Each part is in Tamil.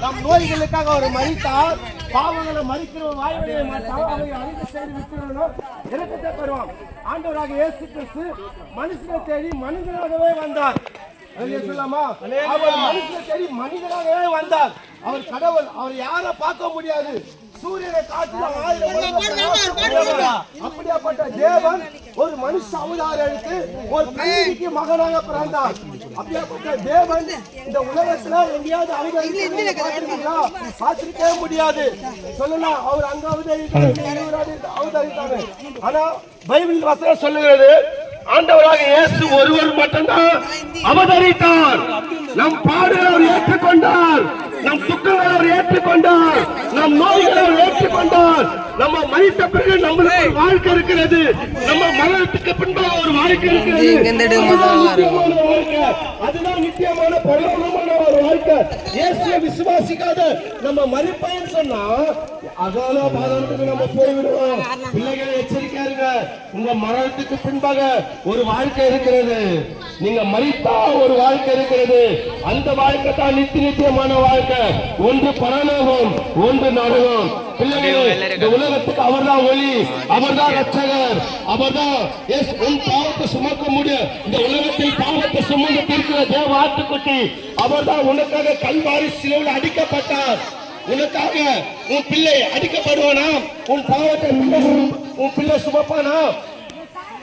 நம் நோய்களுக்காக அவர் மறித்தார் பாவங்களை மறிக்கிற வாய்வடைய மாட்டார் அவை அறிந்து செய்து விட்டுறோம் இறக்கத்தை பெறுவான் ஆண்டவராக இயேசு கிறிஸ்து மனுஷனை தேடி மனிதனாகவே வந்தார். சொல்லாமா அவர் மனுஷனை தேடி மனிதனாகவே வந்தார். அவர் கடவுள் அவர் யாரை பார்க்க முடியாது? சூரியனை காட்டில ஆயிரம் அப்படியாப்பட்ட தேவன் ஒரு மனுஷ அவதாரம் எடுத்து ஒரு கண்ணிக்கு மகனாக பிறந்தார். அப்படியாப்பட்ட தேவன் இந்த உலகத்துல எங்கேயாவது அவதரிக்கிறீங்களா பார்த்திருக்கவே முடியாது. சொல்லலாம் அவர் அங்க அவதரித்தாரு ஆனா பைபிள் வசனம் சொல்லுகிறது ஆண்டவராக இயேசு ஒருவர் மட்டும்தான் அவதரித்தார். நம் அவர் ஏற்றுக்கொண்டார் நம் துக்கங்களை அவர் ஏற்றுக்கொண்டார் நம் நோய்களை அவர் ஏற்றுக்கொண்டார் நம்ம மறித்த பிறகு நம்மளுக்கு ஒரு வாழ்க்கை இருக்கிறது. நம்ம மரணத்துக்கு பின்பாக ஒரு வாழ்க்கை இருக்கிறது. அதுதான் நித்தியமான பரலோகமான ஒரு வாழ்க்கை. இயேசுவை விசுவாசிக்காத நம்ம மறிப்பேன்னு சொன்னா அகால பாதாளத்துக்கு நம்ம போய்விடுவோம். பிள்ளைகளை எச்சரிக்கையா இருங்க உங்க மரணத்துக்கு பின்பாக ஒரு வாழ்க்கை இருக்கிறது. நீங்க மறித்தா ஒரு வாழ்க்கை இருக்கிறது. அந்த வாழ்க்கை தான் நித்திய நித்தியமான வாழ்க்கை. ஒன்று பரலோகம் ஒன்று நரகம். உலகத்துக்கு அவர்தான் ஒளி அவர்தான் ரட்சகர் அவர்தான் எஸ் உன் பாவத்தை சுமக்க முடியும் இந்த உலகத்தில் பாவத்தை சுமந்து தீர்க்கிற தேவ ஆட்டுக்குட்டி அவர்தான் உனக்காக கல்வாரி சிலுவையில் அடிக்கப்பட்டார். உனக்காக உன் பிள்ளை அடிக்கப்படுவானா உன் பாவத்தை உன் பிள்ளை சுமப்பானா?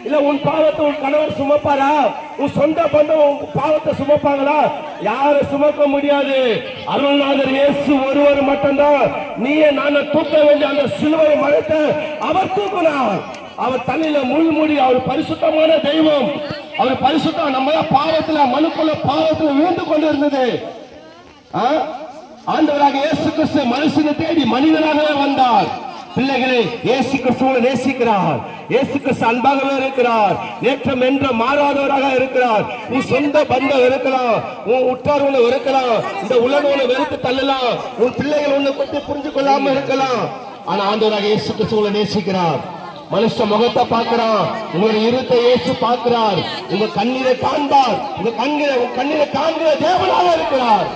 இல்ல உன் பாவத்தை உன் கணவர் சுமப்பாரா? உன் சொந்த பந்தம் உன் பாவத்தை சுமப்பாங்களா? யாரும் சுமக்க முடியாது? அருள்நாதர் இயேசு ஒருவர் மட்டும்தான். நீயே நான் தூக்க வேண்டிய அந்த சிலுவை மரத்தை அவர் தூக்கினார். அவர் தலையில முள்முடி அவர் பரிசுத்தமான தெய்வம். அவர் பரிசுத்தம் நம்ம தான் பாவத்துல மனுக்குள்ள பாவத்துல வீழ்ந்து கொண்டு இருந்தது ஆ? ஆண்டவராக இயேசு கிறிஸ்து மனுஷனை தேடி மனிதனாகவே வந்தார். பிள்ளைகளே இயேசு கிறிஸ்துவை நேசிக்கிறார். இயேசு கிறிஸ்து அன்பாகவே இருக்கிறார். நேற்றம் என்ற மாறாதவராக இருக்கிறார். உன் சொந்த பந்தம் இருக்கலாம் உன் உற்றார் உன்னை இருக்கலாம் இந்த உலகம் உன்னை வெறுத்து தள்ளலாம். உன் பிள்ளைகள் உன்னை பற்றி புரிஞ்சு கொள்ளாம இருக்கலாம். ஆனா ஆண்டவராக இயேசு கிறிஸ்துவை நேசிக்கிறார். மனுஷ முகத்தை பார்க்கிறான். உங்களுடைய இருத்தை இயேசு பார்க்கிறார். உங்க கண்ணீரை காண்பார். உங்க கண்ணீரை உங்க கண்ணீரை காண்கிற தேவனாக இருக்கிறார்.